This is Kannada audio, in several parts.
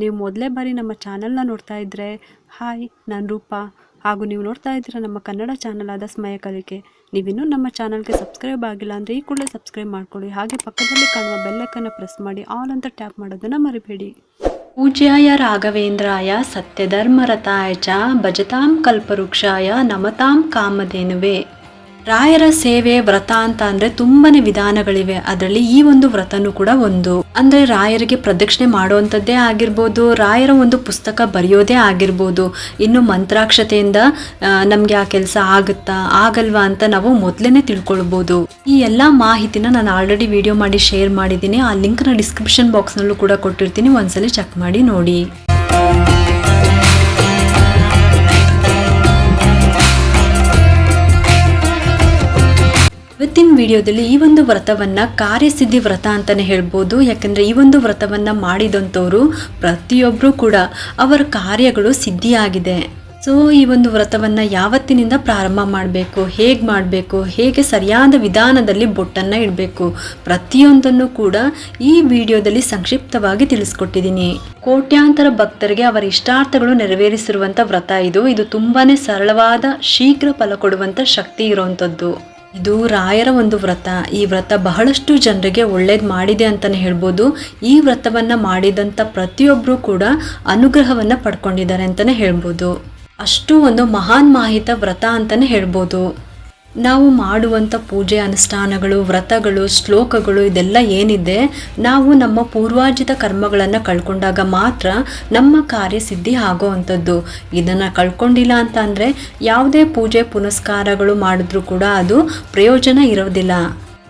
ನೀವು ಮೊದಲೇ ಬಾರಿ ನಮ್ಮ ಚಾನಲ್ನ ನೋಡ್ತಾ ಇದ್ದರೆ ಹಾಯ್, ನಾನು ರೂಪಾ. ಹಾಗೂ ನೀವು ನೋಡ್ತಾ ಇದ್ದೀರಾ ನಮ್ಮ ಕನ್ನಡ ಚಾನಲ್ ಆದ ಸ್ಮಯ ಕಲಿಕೆ. ನೀವಿನ್ನೂ ನಮ್ಮ ಚಾನಲ್ಗೆ ಸಬ್ಸ್ಕ್ರೈಬ್ ಆಗಿಲ್ಲ ಅಂದರೆ ಈ ಕೂಡಲೇ ಸಬ್ಸ್ಕ್ರೈಬ್ ಮಾಡ್ಕೊಳ್ಳಿ. ಹಾಗೆ ಪಕ್ಕದಲ್ಲಿ ಕಾಣುವ ಬೆಲ್ಲಕ್ಕನ್ನು ಪ್ರೆಸ್ ಮಾಡಿ, ಆಲ್ ಅಂತ ಟ್ಯಾಪ್ ಮಾಡೋದನ್ನು ಮರಿಬೇಡಿ. ಪೂಜ್ಯಾಯ ರಾಘವೇಂದ್ರಾಯ ಸತ್ಯಧರ್ಮರತಾಯ ಚ ಭಜತಾಂ ಕಲ್ಪವೃಕ್ಷಾಯ ನಮತಾಂ ಕಾಮಧೇನುವೆ. ರಾಯರ ಸೇವೆ, ವ್ರತ ಅಂತ ಅಂದ್ರೆ ತುಂಬಾನೇ ವಿಧಾನಗಳಿವೆ. ಅದರಲ್ಲಿ ಈ ಒಂದು ವ್ರತನೂ ಕೂಡ ಒಂದು. ಅಂದ್ರೆ ರಾಯರಿಗೆ ಪ್ರದಕ್ಷಿಣೆ ಮಾಡುವಂಥದ್ದೇ ಆಗಿರ್ಬೋದು, ರಾಯರ ಒಂದು ಪುಸ್ತಕ ಬರೆಯೋದೇ ಆಗಿರ್ಬೋದು. ಇನ್ನು ಮಂತ್ರಾಕ್ಷತೆಯಿಂದ ನಮ್ಗೆ ಆ ಕೆಲಸ ಆಗುತ್ತಾ, ಆಗಲ್ವಾ ಅಂತ ನಾವು ಮೊದಲೇನೆ ತಿಳ್ಕೊಳ್ಬೋದು. ಈ ಎಲ್ಲಾ ಮಾಹಿತಿನ ನಾನು ಆಲ್ರೆಡಿ ವಿಡಿಯೋ ಮಾಡಿ, ಶೇರ್ ಮಾಡಿದ್ದೀನಿ. ಆ ಲಿಂಕ್ನ ಡಿಸ್ಕ್ರಿಪ್ಷನ್ ಬಾಕ್ಸ್ನಲ್ಲೂ ಕೂಡ ಕೊಟ್ಟಿರ್ತೀನಿ. ಒಂದ್ಸಲಿ ಚೆಕ್ ಮಾಡಿ ನೋಡಿ. ಇವತ್ತಿನ ವಿಡಿಯೋದಲ್ಲಿ ಈ ಒಂದು ವ್ರತವನ್ನು ಕಾರ್ಯಸಿದ್ಧಿ ವ್ರತ ಅಂತಲೇ ಹೇಳ್ಬೋದು. ಯಾಕಂದರೆ ಈ ಒಂದು ವ್ರತವನ್ನು ಮಾಡಿದಂಥವರು ಪ್ರತಿಯೊಬ್ಬರೂ ಕೂಡ ಅವರ ಕಾರ್ಯಗಳು ಸಿದ್ಧಿಯಾಗಿದೆ. ಸೊ ಈ ಒಂದು ವ್ರತವನ್ನು ಯಾವತ್ತಿನಿಂದ ಪ್ರಾರಂಭ ಮಾಡಬೇಕು, ಹೇಗೆ ಮಾಡಬೇಕು, ಹೇಗೆ ಸರಿಯಾದ ವಿಧಾನದಲ್ಲಿ ಬೊಟ್ಟನ್ನು ಇಡಬೇಕು ಪ್ರತಿಯೊಂದನ್ನು ಕೂಡ ಈ ವಿಡಿಯೋದಲ್ಲಿ ಸಂಕ್ಷಿಪ್ತವಾಗಿ ತಿಳಿಸ್ಕೊಟ್ಟಿದ್ದೀನಿ. ಕೋಟ್ಯಾಂತರ ಭಕ್ತರಿಗೆ ಅವರ ಇಷ್ಟಾರ್ಥಗಳು ನೆರವೇರಿಸಿರುವಂಥ ವ್ರತ ಇದು. ಇದು ತುಂಬಾ ಸರಳವಾದ, ಶೀಘ್ರ ಫಲ ಕೊಡುವಂಥ ಶಕ್ತಿ ಇರುವಂತದ್ದು ಇದು ರಾಯರ ಒಂದು ವ್ರತ. ಈ ವ್ರತ ಬಹಳಷ್ಟು ಜನರಿಗೆ ಒಳ್ಳೇದು ಮಾಡಿದೆ ಅಂತಲೇ ಹೇಳ್ಬೋದು. ಈ ವ್ರತವನ್ನು ಮಾಡಿದಂಥ ಪ್ರತಿಯೊಬ್ಬರು ಕೂಡ ಅನುಗ್ರಹವನ್ನು ಪಡ್ಕೊಂಡಿದ್ದಾರೆ ಅಂತಾನೆ ಹೇಳ್ಬೋದು. ಅಷ್ಟು ಒಂದು ಮಹಾನ್ ಮಾಹಿತ ವ್ರತ ಅಂತಾನೆ ಹೇಳ್ಬೋದು. ನಾವು ಮಾಡುವಂಥ ಪೂಜೆ, ಅನುಷ್ಠಾನಗಳು, ವ್ರತಗಳು, ಶ್ಲೋಕಗಳು ಇದೆಲ್ಲ ಏನಿದೆ, ನಾವು ನಮ್ಮ ಪೂರ್ವಾರ್ಜಿತ ಕರ್ಮಗಳನ್ನು ಕಳ್ಕೊಂಡಾಗ ಮಾತ್ರ ನಮ್ಮ ಕಾರ್ಯಸಿದ್ಧಿ ಆಗೋ ಅಂಥದ್ದು ಇದನ್ನು ಕಳ್ಕೊಂಡಿಲ್ಲ ಅಂತ ಅಂದರೆ ಯಾವುದೇ ಪೂಜೆ, ಪುನಸ್ಕಾರಗಳು ಮಾಡಿದ್ರೂ ಕೂಡ ಅದು ಪ್ರಯೋಜನ ಇರೋದಿಲ್ಲ.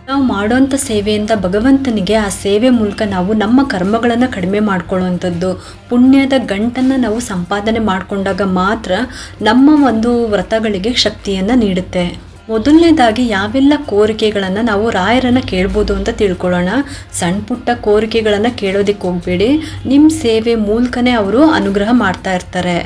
ನಾವು ಮಾಡೋಂಥ ಸೇವೆಯಿಂದ ಭಗವಂತನಿಗೆ ಆ ಸೇವೆ ಮೂಲಕ ನಾವು ನಮ್ಮ ಕರ್ಮಗಳನ್ನು ಕಡಿಮೆ ಮಾಡ್ಕೊಳ್ಳುವಂಥದ್ದು. ಪುಣ್ಯದ ಗಂಟನ್ನು ನಾವು ಸಂಪಾದನೆ ಮಾಡಿಕೊಂಡಾಗ ಮಾತ್ರ ನಮ್ಮ ಒಂದು ವ್ರತಗಳಿಗೆ ಶಕ್ತಿಯನ್ನು ನೀಡುತ್ತೆ. ಮೊದಲನೇದಾಗಿ ಯಾವೆಲ್ಲ ಕೋರಿಕೆಗಳನ್ನು ನಾವು ರಾಯರನ್ನು ಕೇಳ್ಬೋದು ಅಂತ ತಿಳ್ಕೊಳ್ಳೋಣ. ಸಣ್ಣ ಪುಟ್ಟ ಕೋರಿಕೆಗಳನ್ನು ಕೇಳೋದಕ್ಕೆ ಹೋಗಬೇಡಿ. ನಿಮ್ಮ ಸೇವೆ ಮೂಲಕನೇ ಅವರು ಅನುಗ್ರಹ ಮಾಡ್ತಾ ಇರ್ತಾರೆ.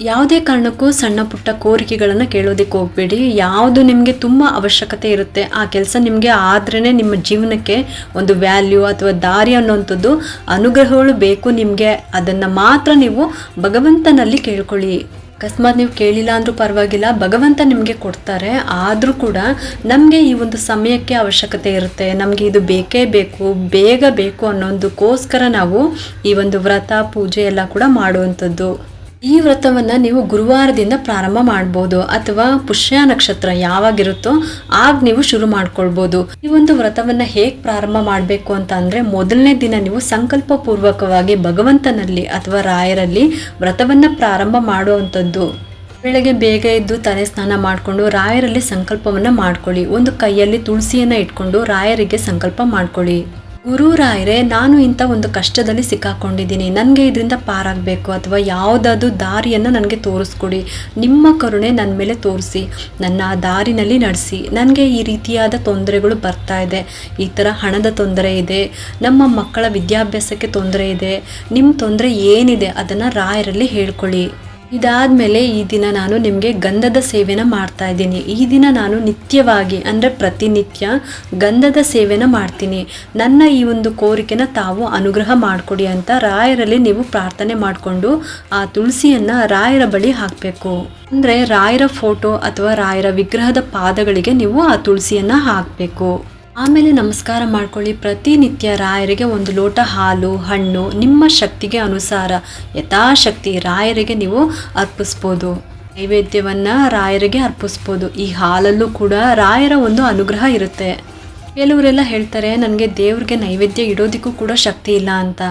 ಯಾವುದೇ ಕಾರಣಕ್ಕೂ ಸಣ್ಣ ಪುಟ್ಟ ಕೋರಿಕೆಗಳನ್ನು ಕೇಳೋದಕ್ಕೆ ಹೋಗಬೇಡಿ. ಯಾವುದು ನಿಮಗೆ ತುಂಬ ಅವಶ್ಯಕತೆ ಇರುತ್ತೆ, ಆ ಕೆಲಸ ನಿಮಗೆ ಆದ್ರೇ ನಿಮ್ಮ ಜೀವನಕ್ಕೆ ಒಂದು ವ್ಯಾಲ್ಯೂ ಅಥವಾ ದಾರಿ ಅನ್ನೋಂಥದ್ದು ಅನುಗ್ರಹಗಳು ಬೇಕು ನಿಮಗೆ. ಅದನ್ನು ಮಾತ್ರ ನೀವು ಭಗವಂತನಲ್ಲಿ ಕೇಳ್ಕೊಳ್ಳಿ. ಅಕಸ್ಮಾತ್ ನೀವು ಕೇಳಿಲ್ಲ ಅಂದ್ರೂ ಪರವಾಗಿಲ್ಲ, ಭಗವಂತ ನಿಮಗೆ ಕೊಡ್ತಾರೆ. ಆದರೂ ಕೂಡ ನಮಗೆ ಈ ಒಂದು ಸಮಯಕ್ಕೆ ಅವಶ್ಯಕತೆ ಇರುತ್ತೆ. ನಮಗೆ ಇದು ಬೇಕೇ ಬೇಕು, ಬೇಗ ಬೇಕು ಅನ್ನೋದಕ್ಕೋಸ್ಕರ ನಾವು ಈ ಒಂದು ವ್ರತ, ಪೂಜೆ ಎಲ್ಲ ಕೂಡ ಮಾಡುವಂಥದ್ದು. ಈ ವ್ರತವನ್ನ ನೀವು ಗುರುವಾರದಿಂದ ಪ್ರಾರಂಭ ಮಾಡ್ಬೋದು ಅಥವಾ ಪುಷ್ಯ ನಕ್ಷತ್ರ ಯಾವಾಗಿರುತ್ತೋ ಆಗ ನೀವು ಶುರು ಮಾಡ್ಕೊಳ್ಬೋದು. ಈ ಒಂದು ವ್ರತವನ್ನ ಹೇಗ್ ಪ್ರಾರಂಭ ಮಾಡಬೇಕು ಅಂತ ಮೊದಲನೇ ದಿನ ನೀವು ಸಂಕಲ್ಪ ಪೂರ್ವಕವಾಗಿ ಭಗವಂತನಲ್ಲಿ ಅಥವಾ ರಾಯರಲ್ಲಿ ವ್ರತವನ್ನ ಪ್ರಾರಂಭ ಮಾಡುವಂಥದ್ದು. ಬೆಳಗ್ಗೆ ಬೇಗ ಎದ್ದು ತಲೆ ಸ್ನಾನ ಮಾಡಿಕೊಂಡು ರಾಯರಲ್ಲಿ ಸಂಕಲ್ಪವನ್ನ ಮಾಡ್ಕೊಳ್ಳಿ. ಒಂದು ಕೈಯಲ್ಲಿ ತುಳಸಿಯನ್ನ ಇಟ್ಕೊಂಡು ರಾಯರಿಗೆ ಸಂಕಲ್ಪ ಮಾಡ್ಕೊಳ್ಳಿ. ಗುರು ರಾಯರೇ ನಾನು ಇಂಥ ಒಂದು ಕಷ್ಟದಲ್ಲಿ ಸಿಕ್ಕಾಕೊಂಡಿದ್ದೀನಿ. ನನಗೆ ಇದರಿಂದ ಪಾರಾಗಬೇಕು ಅಥವಾ ಯಾವುದಾದ್ರು ದಾರಿಯನ್ನು ನನಗೆ ತೋರಿಸ್ಕೊಡಿ. ನಿಮ್ಮ ಕರುಣೆ ನನ್ನ ಮೇಲೆ ತೋರಿಸಿ. ನನ್ನ ಆ ದಾರಿನಲ್ಲಿ ನಡೆಸಿ. ನನಗೆ ಈ ರೀತಿಯಾದ ತೊಂದರೆಗಳು ಬರ್ತಾ ಇದೆ. ಈ ಥರ ಹಣದ ತೊಂದರೆ ಇದೆ. ನಮ್ಮ ಮಕ್ಕಳ ವಿದ್ಯಾಭ್ಯಾಸಕ್ಕೆ ತೊಂದರೆ ಇದೆ. ನಿಮ್ಮ ತೊಂದರೆ ಏನಿದೆ ಅದನ್ನು ರಾಯರಲ್ಲಿ ಹೇಳ್ಕೊಳ್ಳಿ. ಇದಾದ್ಮೇಲೆ ಈ ದಿನ ನಾನು ನಿಮಗೆ ಗಂಧದ ಸೇವೆನ ಮಾಡ್ತಾ ಇದ್ದೀನಿ. ಈ ದಿನ ನಾನು ನಿತ್ಯವಾಗಿ, ಅಂದರೆ ಪ್ರತಿನಿತ್ಯ ಗಂಧದ ಸೇವೆನ ಮಾಡ್ತೀನಿ. ನನ್ನ ಈ ಒಂದು ಕೋರಿಕೆನ ತಾವು ಅನುಗ್ರಹ ಮಾಡಿಕೊಡಿ ಅಂತ ರಾಯರಲ್ಲಿ ನೀವು ಪ್ರಾರ್ಥನೆ ಮಾಡಿಕೊಂಡು ಆ ತುಳಸಿಯನ್ನು ರಾಯರ ಬಳಿ ಹಾಕಬೇಕು. ಅಂದರೆ ರಾಯರ ಫೋಟೋ ಅಥವಾ ರಾಯರ ವಿಗ್ರಹದ ಪಾದಗಳಿಗೆ ನೀವು ಆ ತುಳಸಿಯನ್ನು ಹಾಕಬೇಕು. ಆಮೇಲೆ ನಮಸ್ಕಾರ ಮಾಡ್ಕೊಳ್ಳಿ. ಪ್ರತಿನಿತ್ಯ ರಾಯರಿಗೆ ಒಂದು ಲೋಟ ಹಾಲು, ಹಣ್ಣು ನಿಮ್ಮ ಶಕ್ತಿಗೆ ಅನುಸಾರ. ಯಥಾಶಕ್ತಿ ರಾಯರಿಗೆ ನೀವು ಅರ್ಪಿಸ್ಬೋದು. ನೈವೇದ್ಯವನ್ನು ರಾಯರಿಗೆ ಅರ್ಪಿಸ್ಬೋದು. ಈ ಹಾಲಲ್ಲೂ ಕೂಡ ರಾಯರ ಒಂದು ಅನುಗ್ರಹ ಇರುತ್ತೆ. ಕೆಲವರೆಲ್ಲ ಹೇಳ್ತಾರೆ, ನನಗೆ ದೇವ್ರಿಗೆ ನೈವೇದ್ಯ ಇಡೋದಕ್ಕೂ ಕೂಡ ಶಕ್ತಿ ಇಲ್ಲ ಅಂತ.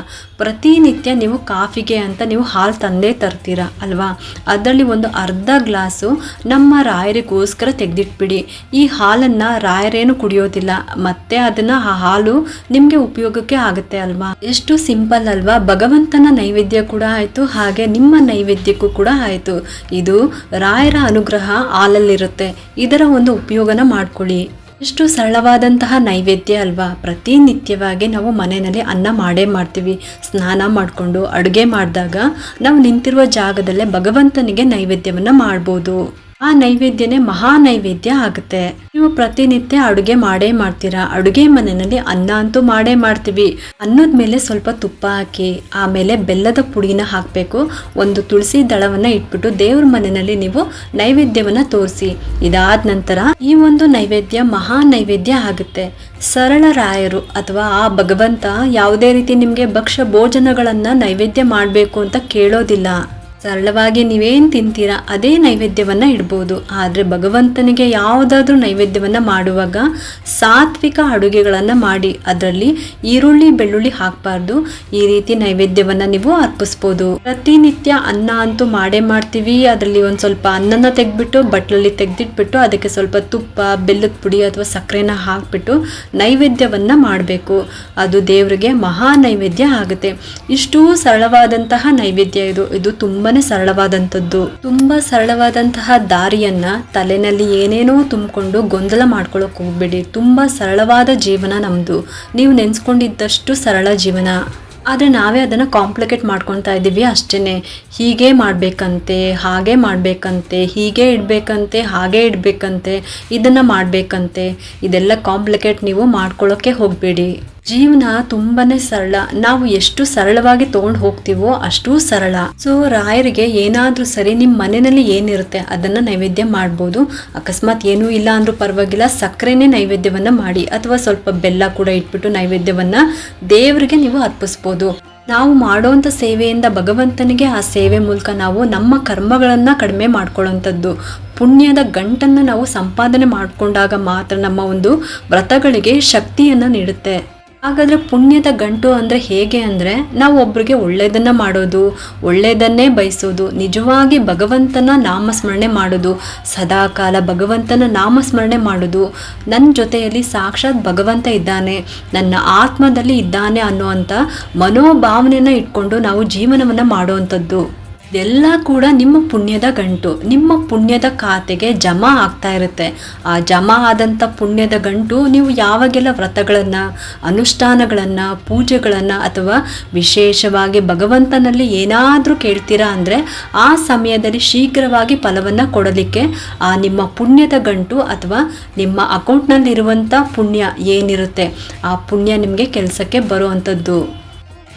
ಪ್ರತಿನಿತ್ಯ ನೀವು ಕಾಫಿಗೆ ಅಂತ ನೀವು ಹಾಲು ತಂದೇ ತರ್ತೀರ, ಅಲ್ವಾ? ಅದರಲ್ಲಿ ಒಂದು ಅರ್ಧ ಗ್ಲಾಸು ನಮ್ಮ ರಾಯರಿಗೋಸ್ಕರ ತೆಗೆದಿಟ್ಬಿಡಿ. ಈ ಹಾಲನ್ನು ರಾಯರೇನು ಕುಡಿಯೋದಿಲ್ಲ, ಮತ್ತೆ ಅದನ್ನು ಆ ಹಾಲು ನಿಮಗೆ ಉಪಯೋಗಕ್ಕೆ ಆಗುತ್ತೆ, ಅಲ್ವಾ? ಎಷ್ಟು ಸಿಂಪಲ್, ಅಲ್ವಾ? ಭಗವಂತನ ನೈವೇದ್ಯ ಕೂಡ ಆಯಿತು, ಹಾಗೆ ನಿಮ್ಮ ನೈವೇದ್ಯಕ್ಕೂ ಕೂಡ ಆಯಿತು. ಇದು ರಾಯರ ಅನುಗ್ರಹ ಹಾಲಲ್ಲಿರುತ್ತೆ. ಇದರ ಒಂದು ಉಪಯೋಗನ ಮಾಡ್ಕೊಳ್ಳಿ. ಎಷ್ಟು ಸರಳವಾದಂತಹ ನೈವೇದ್ಯ ಅಲ್ವಾ? ಪ್ರತಿನಿತ್ಯವಾಗಿ ನಾವು ಮನೆಯಲ್ಲಿ ಅನ್ನ ಮಾಡೇ ಮಾಡ್ತೀವಿ. ಸ್ನಾನ ಮಾಡಿಕೊಂಡು ಅಡುಗೆ ಮಾಡಿದಾಗ ನಾವು ನಿಂತಿರುವ ಜಾಗದಲ್ಲೇ ಭಗವಂತನಿಗೆ ನೈವೇದ್ಯವನ್ನು ಮಾಡ್ಬೋದು. ಆ ನೈವೇದ್ಯನೇ ಮಹಾ ನೈವೇದ್ಯ ಆಗುತ್ತೆ. ನೀವು ಪ್ರತಿನಿತ್ಯ ಅಡುಗೆ ಮಾಡೇ ಮಾಡ್ತೀರಾ? ಅಡುಗೆ ಮನೆಯಲ್ಲಿ ಅನ್ನ ಅಂತೂ ಮಾಡೇ ಮಾಡ್ತೀವಿ. ಅನ್ನದ ಮೇಲೆ ಸ್ವಲ್ಪ ತುಪ್ಪ ಹಾಕಿ, ಆಮೇಲೆ ಬೆಲ್ಲದ ಪುಡಿನ ಹಾಕಬೇಕು. ಒಂದು ತುಳಸಿ ದಳವನ್ನ ಇಟ್ಬಿಟ್ಟು ದೇವ್ರ ಮನೆಯಲ್ಲಿ ನೀವು ನೈವೇದ್ಯವನ್ನ ತೋರಿಸಿ. ಇದಾದ ನಂತರ ಈ ಒಂದು ನೈವೇದ್ಯ ಮಹಾ ನೈವೇದ್ಯ ಆಗುತ್ತೆ. ಸರಳ ರಾಯರು ಅಥವಾ ಆ ಭಗವಂತ ಯಾವುದೇ ರೀತಿ ನಿಮಗೆ ಭಕ್ಷ್ಯ ಭೋಜನಗಳನ್ನ ನೈವೇದ್ಯ ಮಾಡಬೇಕು ಅಂತ ಕೇಳೋದಿಲ್ಲ. ಸರಳವಾಗಿ ನೀವೇನು ತಿಂತೀರಾ, ಅದೇ ನೈವೇದ್ಯವನ್ನ ಇಡ್ಬೋದು. ಆದರೆ ಭಗವಂತನಿಗೆ ಯಾವುದಾದ್ರೂ ನೈವೇದ್ಯವನ್ನ ಮಾಡುವಾಗ ಸಾತ್ವಿಕ ಅಡುಗೆಗಳನ್ನು ಮಾಡಿ, ಅದರಲ್ಲಿ ಈರುಳ್ಳಿ, ಬೆಳ್ಳುಳ್ಳಿ ಹಾಕಬಾರ್ದು. ಈ ರೀತಿ ನೈವೇದ್ಯವನ್ನ ನೀವು ಅರ್ಪಿಸ್ಬೋದು. ಪ್ರತಿನಿತ್ಯ ಅನ್ನ ಅಂತೂ ಮಾಡೇ ಮಾಡ್ತೀವಿ. ಅದರಲ್ಲಿ ಒಂದು ಸ್ವಲ್ಪ ಅನ್ನನ ತೆಗೆದ್ಬಿಟ್ಟು, ಬಟ್ಲಲ್ಲಿ ತೆಗೆದಿಟ್ಬಿಟ್ಟು, ಅದಕ್ಕೆ ಸ್ವಲ್ಪ ತುಪ್ಪ, ಬೆಲ್ಲದ ಪುಡಿ ಅಥವಾ ಸಕ್ಕರೆನ ಹಾಕ್ಬಿಟ್ಟು ನೈವೇದ್ಯವನ್ನ ಮಾಡಬೇಕು. ಅದು ದೇವರಿಗೆ ಮಹಾ ನೈವೇದ್ಯ ಆಗುತ್ತೆ. ಇಷ್ಟು ಸರಳವಾದಂತಹ ನೈವೇದ್ಯ ಇದು. ಇದು ತುಂಬಾನೇ ಸರಳವಾದಂಥದ್ದು. ತುಂಬಾ ಸರಳವಾದಂತಹ ದಾರಿಯನ್ನ ತಲೆನಲ್ಲಿ ಏನೇನೋ ತುಂಬಿಕೊಂಡು ಗೊಂದಲ ಮಾಡ್ಕೊಳಕ್ ಹೋಗ್ಬೇಡಿ. ತುಂಬಾ ಸರಳವಾದ ಜೀವನ ನಮ್ದು. ನೀವು ನೆನ್ಸ್ಕೊಂಡಿದ್ದಷ್ಟು ಸರಳ ಜೀವನ. ಆದರೆ ನಾವೇ ಅದನ್ನು ಕಾಂಪ್ಲಿಕೇಟ್ ಮಾಡ್ಕೊತಾ ಇದ್ದೀವಿ ಅಷ್ಟೇ ಹೀಗೆ ಮಾಡಬೇಕಂತೆ, ಹಾಗೆ ಮಾಡಬೇಕಂತೆ, ಹೀಗೆ ಇಡಬೇಕಂತೆ, ಹಾಗೆ ಇಡಬೇಕಂತೆ, ಇದನ್ನು ಮಾಡಬೇಕಂತೆ. ಇದೆಲ್ಲ ಕಾಂಪ್ಲಿಕೇಟ್ ನೀವು ಮಾಡ್ಕೊಳ್ಳೋಕ್ಕೆ ಹೋಗಬೇಡಿ. ಜೀವನ ತುಂಬಾನೇ ಸರಳ. ನಾವು ಎಷ್ಟು ಸರಳವಾಗಿ ತಗೊಂಡು ಹೋಗ್ತೀವೋ ಅಷ್ಟು ಸರಳ. ಸೊ ರಾಯರಿಗೆ ಏನಾದ್ರೂ ಸರಿ ನಿಮ್ಮ ಮನೆಯಲ್ಲಿ ಏನಿರುತ್ತೆ ಅದನ್ನ ನೈವೇದ್ಯ ಮಾಡ್ಬೋದು. ಅಕಸ್ಮಾತ್ ಏನೂ ಇಲ್ಲ ಅಂದ್ರೂ ಪರವಾಗಿಲ್ಲ, ಸಕ್ಕರೆನೇ ನೈವೇದ್ಯವನ್ನ ಮಾಡಿ ಅಥವಾ ಸ್ವಲ್ಪ ಬೆಲ್ಲ ಕೂಡ ಇಟ್ಬಿಟ್ಟು ನೈವೇದ್ಯವನ್ನ ದೇವರಿಗೆ ನೀವು ಅರ್ಪಿಸ್ಬೋದು. ನಾವು ಮಾಡೋಂಥ ಸೇವೆಯಿಂದ ಭಗವಂತನಿಗೆ ಆ ಸೇವೆ ಮೂಲಕ ನಾವು ನಮ್ಮ ಕರ್ಮಗಳನ್ನು ಕಡಿಮೆ ಮಾಡ್ಕೊಳ್ಳೋಂಥದ್ದು. ಪುಣ್ಯದ ಗಂಟನ್ನು ನಾವು ಸಂಪಾದನೆ ಮಾಡಿಕೊಂಡಾಗ ಮಾತ್ರ ನಮ್ಮ ಒಂದು ವ್ರತಗಳಿಗೆ ಶಕ್ತಿಯನ್ನು ನೀಡುತ್ತೆ. ಹಾಗಾದ್ರೆ ಪುಣ್ಯದ ಗಂಟು ಅಂದ್ರೆ ಹೇಗೆ ಅಂದ್ರೆ ನಾವು ಒಬ್ಬರಿಗೆ ಒಳ್ಳೇದನ್ನ ಮಾಡೋದು, ಒಳ್ಳೇದನ್ನೇ ಬಯಸೋದು, ನಿಜವಾಗಿ ಭಗವಂತನ ನಾಮಸ್ಮರಣೆ ಮಾಡೋದು, ಸದಾಕಾಲ ಭಗವಂತನ ನಾಮಸ್ಮರಣೆ ಮಾಡೋದು ನನ್ನ ಜೊತೆಯಲ್ಲಿ ಸಾಕ್ಷಾತ್ ಭಗವಂತ ಇದ್ದಾನೆ, ನನ್ನ ಆತ್ಮದಲ್ಲಿ ಇದ್ದಾನೆ ಅನ್ನುವಂಥ ಮನೋಭಾವನೆಯನ್ನ ಇಟ್ಕೊಂಡು ನಾವು ಜೀವನವನ್ನ ಮಾಡುವಂಥದ್ದು. ಇದೆಲ್ಲ ಕೂಡ ನಿಮ್ಮ ಪುಣ್ಯದ ಗಂಟು. ನಿಮ್ಮ ಪುಣ್ಯದ ಖಾತೆಗೆ ಜಮಾ ಆಗ್ತಾ ಇರುತ್ತೆ. ಆ ಜಮಾ ಆದಂಥ ಪುಣ್ಯದ ಗಂಟು ನೀವು ಯಾವಾಗೆಲ್ಲ ವ್ರತಗಳನ್ನು, ಅನುಷ್ಠಾನಗಳನ್ನು, ಪೂಜೆಗಳನ್ನು ಅಥವಾ ವಿಶೇಷವಾಗಿ ಭಗವಂತನಲ್ಲಿ ಏನಾದರೂ ಕೇಳ್ತೀರಾ ಅಂದರೆ ಆ ಸಮಯದಲ್ಲಿ ಶೀಘ್ರವಾಗಿ ಫಲವನ್ನು ಕೊಡಲಿಕ್ಕೆ ಆ ನಿಮ್ಮ ಪುಣ್ಯದ ಗಂಟು ಅಥವಾ ನಿಮ್ಮ ಅಕೌಂಟ್ನಲ್ಲಿರುವಂಥ ಪುಣ್ಯ ಏನಿರುತ್ತೆ, ಆ ಪುಣ್ಯ ನಿಮಗೆ ಕೆಲಸಕ್ಕೆ ಬರುವಂಥದ್ದು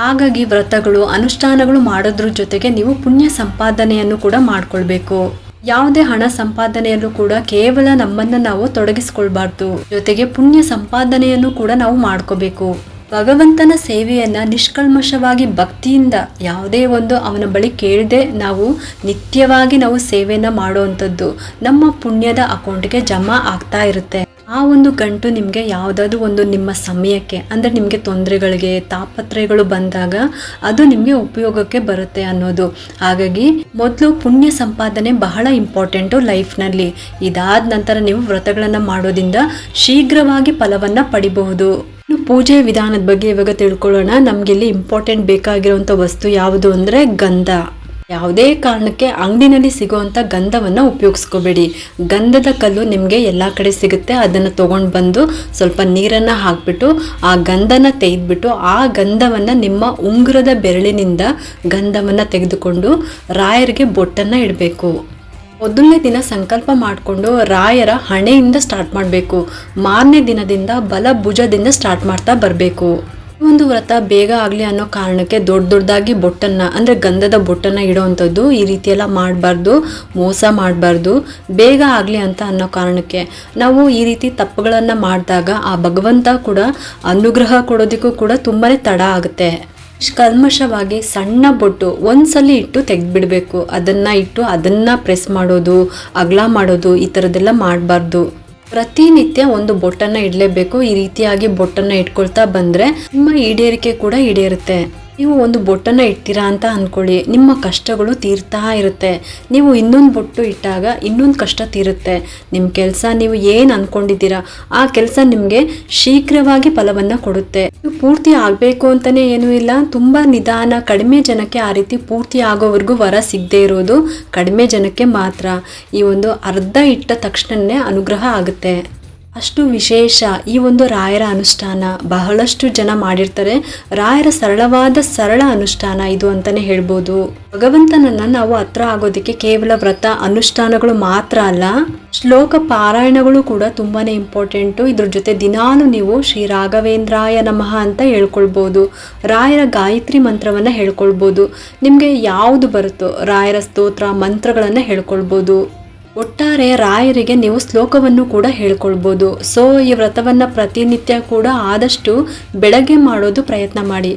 ಹಾಗಾಗಿ ವ್ರತಗಳು, ಅನುಷ್ಠಾನಗಳು ಮಾಡೋದ್ರ ಜೊತೆಗೆ ನೀವು ಪುಣ್ಯ ಸಂಪಾದನೆಯನ್ನು ಕೂಡ ಮಾಡ್ಕೊಳ್ಬೇಕು. ಯಾವುದೇ ಹಣ ಸಂಪಾದನೆಯಲ್ಲೂ ಕೂಡ ಕೇವಲ ನಮ್ಮನ್ನ ನಾವು ತೊಡಗಿಸ್ಕೊಳ್ಬಾರ್ದು. ಜೊತೆಗೆ ಪುಣ್ಯ ಸಂಪಾದನೆಯನ್ನು ಕೂಡ ನಾವು ಮಾಡ್ಕೋಬೇಕು. ಭಗವಂತನ ಸೇವೆಯನ್ನ ನಿಷ್ಕಲ್ಮಶವಾಗಿ ಭಕ್ತಿಯಿಂದ ಯಾವುದೇ ಒಂದು ಅವನ ಬಳಿ ಕೇಳದೆ ನಾವು ನಿತ್ಯವಾಗಿ ನಾವು ಸೇವೆಯನ್ನ ಮಾಡುವಂಥದ್ದು ನಮ್ಮ ಪುಣ್ಯದ ಅಕೌಂಟ್ಗೆ ಜಮಾ ಆಗ್ತಾ ಇರುತ್ತೆ. ಆ ಒಂದು ಗಂಟು ನಿಮಗೆ ಯಾವುದಾದ್ರೂ ಒಂದು ನಿಮ್ಮ ಸಮಯಕ್ಕೆ, ಅಂದರೆ ನಿಮಗೆ ತೊಂದರೆಗಳಿಗೆ, ತಾಪತ್ರಯಗಳು ಬಂದಾಗ ಅದು ನಿಮಗೆ ಉಪಯೋಗಕ್ಕೆ ಬರುತ್ತೆ ಅನ್ನೋದು. ಹಾಗಾಗಿ ಮೊದಲು ಪುಣ್ಯ ಸಂಪಾದನೆ ಬಹಳ ಇಂಪಾರ್ಟೆಂಟು ಲೈಫ್ನಲ್ಲಿ ಇದಾದ ನಂತರ ನೀವು ವ್ರತಗಳನ್ನು ಮಾಡೋದ್ರಿಂದ ಶೀಘ್ರವಾಗಿ ಫಲವನ್ನು ಪಡಿಬಹುದು. ಇನ್ನು ಪೂಜೆ ವಿಧಾನದ ಬಗ್ಗೆ ಇವಾಗ ತಿಳ್ಕೊಳ್ಳೋಣ. ನಮಗೆ ಇಲ್ಲಿ ಇಂಪಾರ್ಟೆಂಟ್ ಬೇಕಾಗಿರುವಂಥ ವಸ್ತು ಯಾವುದು ಅಂದರೆ ಗಂಧ. ಯಾವುದೇ ಕಾರಣಕ್ಕೆ ಅಂಗಡಿನಲ್ಲಿ ಸಿಗುವಂಥ ಗಂಧವನ್ನು ಉಪಯೋಗಿಸ್ಕೋಬೇಡಿ. ಗಂಧದ ಕಲ್ಲು ನಿಮಗೆ ಎಲ್ಲ ಕಡೆ ಸಿಗುತ್ತೆ. ಅದನ್ನು ತೊಗೊಂಡು ಬಂದು ಸ್ವಲ್ಪ ನೀರನ್ನು ಹಾಕಿಬಿಟ್ಟು, ಆ ಗಂಧನ ತೆಗೆದ್ಬಿಟ್ಟು, ಆ ಗಂಧವನ್ನು ನಿಮ್ಮ ಉಂಗುರದ ಬೆರಳಿನಿಂದ ಗಂಧವನ್ನು ತೆಗೆದುಕೊಂಡು ರಾಯರಿಗೆ ಬೊಟ್ಟನ್ನು ಇಡಬೇಕು. ಮೊದಲನೇ ದಿನ ಸಂಕಲ್ಪ ಮಾಡಿಕೊಂಡು ರಾಯರ ಹಣೆಯಿಂದ ಸ್ಟಾರ್ಟ್ ಮಾಡಬೇಕು. ಮಾರನೇ ದಿನದಿಂದ ಬಲ ಭುಜದಿಂದ ಸ್ಟಾರ್ಟ್ ಮಾಡ್ತಾ ಬರಬೇಕು. ಒಂದು ವ್ರತ ಬೇಗ ಆಗಲಿ ಅನ್ನೋ ಕಾರಣಕ್ಕೆ ದೊಡ್ಡ ದೊಡ್ಡದಾಗಿ ಬೊಟ್ಟನ್ನು, ಅಂದರೆ ಗಂಧದ ಬೊಟ್ಟನ್ನು ಇಡೋವಂಥದ್ದು ಈ ರೀತಿ ಎಲ್ಲ ಮಾಡಬಾರ್ದು, ಮೋಸ ಮಾಡಬಾರ್ದು, ಬೇಗ ಆಗಲಿ ಅಂತ ಅನ್ನೋ ಕಾರಣಕ್ಕೆ. ನಾವು ಈ ರೀತಿ ತಪ್ಪುಗಳನ್ನು ಮಾಡಿದಾಗ ಆ ಭಗವಂತ ಕೂಡ ಅನುಗ್ರಹ ಕೊಡೋದಕ್ಕೂ ಕೂಡ ತುಂಬಾ ತಡ ಆಗುತ್ತೆ. ಕಲ್ಮಶವಾಗಿ ಸಣ್ಣ ಬೊಟ್ಟು ಒಂದ್ಸಲಿ ಇಟ್ಟು ತೆಗೆದ್ಬಿಡ್ಬೇಕು. ಅದನ್ನ ಇಟ್ಟು ಅದನ್ನ ಪ್ರೆಸ್ ಮಾಡೋದು, ಅಗಲ ಮಾಡೋದು, ಈ ಥರದ್ದೆಲ್ಲ ಮಾಡಬಾರ್ದು. ಪ್ರತಿನಿತ್ಯ ಒಂದು ಬೊಟ್ಟನ್ನ ಇಡಲೇಬೇಕು. ಈ ರೀತಿಯಾಗಿ ಬೊಟ್ಟನ್ನ ಇಟ್ಕೊಳ್ತಾ ಬಂದ್ರೆ ನಿಮ್ಮ ಈಡೇರಿಕೆ ಕೂಡ ಈಡೇರುತ್ತೆ. ನೀವು ಒಂದು ಬೊಟ್ಟನ್ನು ಇಡ್ತೀರಾ ಅಂತ ಅಂದ್ಕೊಳ್ಳಿ ನಿಮ್ಮ ಕಷ್ಟಗಳು ತೀರ್ತಾ ಇರುತ್ತೆ. ನೀವು ಇನ್ನೊಂದು ಬೊಟ್ಟು ಇಟ್ಟಾಗ ಇನ್ನೊಂದು ಕಷ್ಟ ತೀರುತ್ತೆ. ನಿಮ್ಮ ಕೆಲಸ ನೀವು ಏನು ಅಂದ್ಕೊಂಡಿದ್ದೀರಾ ಆ ಕೆಲಸ ನಿಮಗೆ ಶೀಘ್ರವಾಗಿ ಫಲವನ್ನು ಕೊಡುತ್ತೆ. ನೀವು ಪೂರ್ತಿ ಆಗಬೇಕು ಅಂತಲೇ ಏನೂ ಇಲ್ಲ. ತುಂಬ ನಿಧಾನ, ಕಡಿಮೆ ಜನಕ್ಕೆ ಆ ರೀತಿ ಪೂರ್ತಿ ಆಗೋವರೆಗೂ ವರ ಸಿಗದೇ ಇರೋದು ಕಡಿಮೆ ಜನಕ್ಕೆ ಮಾತ್ರ. ಈ ಒಂದು ಅರ್ಧ ಇಟ್ಟ ತಕ್ಷಣನೇ ಅನುಗ್ರಹ ಆಗುತ್ತೆ. ಅಷ್ಟು ವಿಶೇಷ ಈ ಒಂದು ರಾಯರ ಅನುಷ್ಠಾನ. ಬಹಳಷ್ಟು ಜನ ಮಾಡಿರ್ತಾರೆ. ರಾಯರ ಸರಳವಾದ, ಸರಳ ಅನುಷ್ಠಾನ ಇದು ಅಂತಾನೆ ಹೇಳ್ಬೋದು. ಭಗವಂತನನ್ನ ನಾವು ಹತ್ರ ಆಗೋದಕ್ಕೆ ಕೇವಲ ವ್ರತ, ಅನುಷ್ಠಾನಗಳು ಮಾತ್ರ ಅಲ್ಲ, ಶ್ಲೋಕ ಪಾರಾಯಣಗಳು ಕೂಡ ತುಂಬಾನೇ ಇಂಪಾರ್ಟೆಂಟು ಇದ್ರ ಜೊತೆ ದಿನಾಲು ನೀವು ಶ್ರೀ ರಾಘವೇಂದ್ರಾಯ ನಮಃ ಅಂತ ಹೇಳ್ಕೊಳ್ಬೋದು. ರಾಯರ ಗಾಯತ್ರಿ ಮಂತ್ರವನ್ನ ಹೇಳ್ಕೊಳ್ಬೋದು. ನಿಮಗೆ ಯಾವುದು ಬರುತ್ತೋ ರಾಯರ ಸ್ತೋತ್ರ, ಮಂತ್ರಗಳನ್ನು ಹೇಳ್ಕೊಳ್ಬೋದು. ಒಟ್ಟಾರೆ ರಾಯರಿಗೆ ನೀವು ಶ್ಲೋಕವನ್ನು ಕೂಡ ಹೇಳ್ಕೊಳ್ಬೋದು. ಸೊ ಈ ವ್ರತವನ್ನು ಪ್ರತಿನಿತ್ಯ ಕೂಡ ಆದಷ್ಟು ಬೆಳಗ್ಗೆ ಮಾಡೋದು ಪ್ರಯತ್ನ ಮಾಡಿ.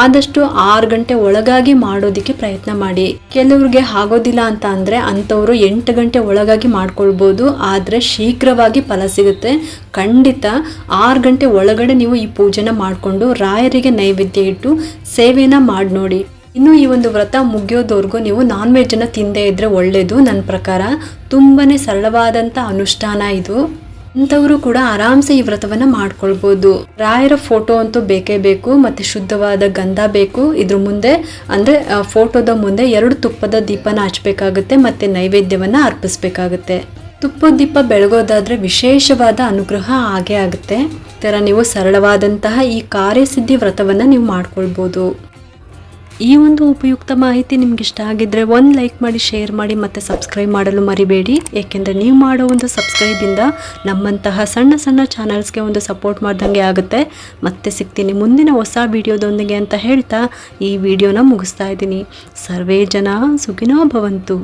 ಆದಷ್ಟು ಆರು ಗಂಟೆ ಒಳಗಾಗಿ ಮಾಡೋದಕ್ಕೆ ಪ್ರಯತ್ನ ಮಾಡಿ. ಕೆಲವ್ರಿಗೆ ಆಗೋದಿಲ್ಲ ಅಂತ ಅಂದರೆ ಅಂಥವರು ಎಂಟು ಗಂಟೆ ಒಳಗಾಗಿ ಮಾಡ್ಕೊಳ್ಬೋದು. ಆದರೆ ಶೀಘ್ರವಾಗಿ ಫಲ ಸಿಗುತ್ತೆ. ಖಂಡಿತ ಆರು ಗಂಟೆ ಒಳಗಡೆ ನೀವು ಈ ಪೂಜೆನ ಮಾಡಿಕೊಂಡು ರಾಯರಿಗೆ ನೈವೇದ್ಯ ಇಟ್ಟು ಸೇವೆನ ಮಾಡಿ ನೋಡಿ. ಇನ್ನು ಈ ಒಂದು ವ್ರತ ಮುಗಿಯೋದವ್ರಿಗೂ ನೀವು ನಾನ್ ವೆಜ್ಜನ್ನು ತಿಂದೇ ಇದ್ರೆ ಒಳ್ಳೆಯದು ನನ್ನ ಪ್ರಕಾರ ತುಂಬಾನೇ ಸರಳವಾದಂಥ ಅನುಷ್ಠಾನ ಇದು. ಅಂಥವರು ಕೂಡ ಆರಾಮ್ಸೆ ಈ ವ್ರತವನ್ನ ಮಾಡ್ಕೊಳ್ಬೋದು. ರಾಯರ ಫೋಟೋ ಅಂತೂ ಬೇಕೇ ಬೇಕು, ಮತ್ತೆ ಶುದ್ಧವಾದ ಗಂಧ ಬೇಕು. ಇದ್ರ ಮುಂದೆ ಅಂದ್ರೆ ಫೋಟೋದ ಮುಂದೆ ಎರಡು ತುಪ್ಪದ ದೀಪನ ಹಚ್ಬೇಕಾಗುತ್ತೆ, ಮತ್ತೆ ನೈವೇದ್ಯವನ್ನ ಅರ್ಪಿಸ್ಬೇಕಾಗುತ್ತೆ. ತುಪ್ಪದ ದೀಪ ಬೆಳಗೋದಾದ್ರೆ ವಿಶೇಷವಾದ ಅನುಗ್ರಹ ಆಗೇ ಆಗುತ್ತೆ. ಈ ಥರ ನೀವು ಸರಳವಾದಂತಹ ಈ ಕಾರ್ಯಸಿದ್ಧಿ ವ್ರತವನ್ನ ನೀವು ಮಾಡ್ಕೊಳ್ಬೋದು. ಈ ಒಂದು ಉಪಯುಕ್ತ ಮಾಹಿತಿ ನಿಮ್ಗೆ ಇಷ್ಟ ಆಗಿದ್ರೆ ಒಂದು ಲೈಕ್ ಮಾಡಿ, ಶೇರ್ ಮಾಡಿ ಮತ್ತೆ ಸಬ್ಸ್ಕ್ರೈಬ್ ಮಾಡಲು ಮರಿಬೇಡಿ. ಏಕೆಂದರೆ ನೀವು ಮಾಡೋ ಒಂದು ಸಬ್ಸ್ಕ್ರೈಬಿಂದ ನಮ್ಮಂತಹ ಸಣ್ಣ ಸಣ್ಣ ಚಾನಲ್ಸ್ಗೆ ಒಂದು ಸಪೋರ್ಟ್ ಮಾಡ್ದಂಗೆ ಆಗುತ್ತೆ. ಮತ್ತೆ ಸಿಗ್ತೀನಿ ಮುಂದಿನ ಹೊಸ ವಿಡಿಯೋದೊಂದಿಗೆ ಅಂತ ಹೇಳ್ತಾ ಈ ವಿಡಿಯೋನ ಮುಗಿಸ್ತಾ ಇದ್ದೀನಿ. ಸರ್ವೇ ಜನ ಸುಖಿನೋ ಭವಂತು.